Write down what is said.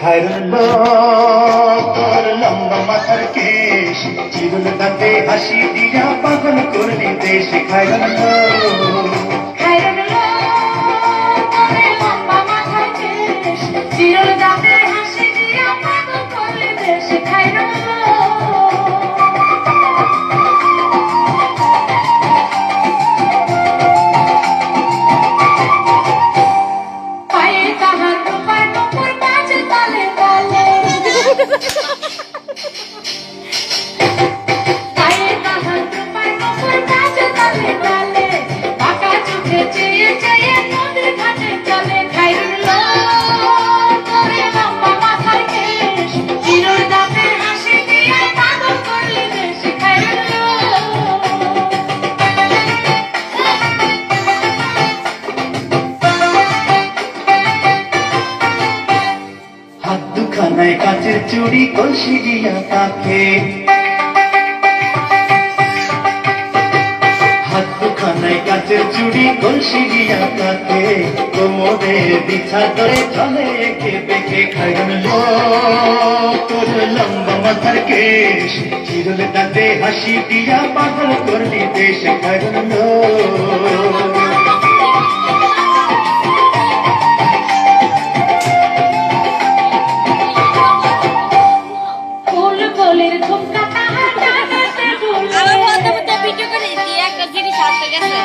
খায়রুল তোর লম্বা মাথার কেশ। চিরুল দাঁতে হাসি দিয়া পাগল করলি দেশ। খায়রুল চিরল হাত দুখানায় কাচের চুড়ি কলসি দিয়া তাকে। হাত দুখানায় কাচের চুড়ি কলসি দিয়া তাকে। কোমরে বিছা ধরে চলে একে বেঁকে খাইরুল তোর লম্বা মাথার কেশ চিরুল দাঁতে হাসি দিয়া পাগল করলি দেশ খাইরুল আমার ভিডিও করে দিয়ে একটা জিনিস আসতে গেছে।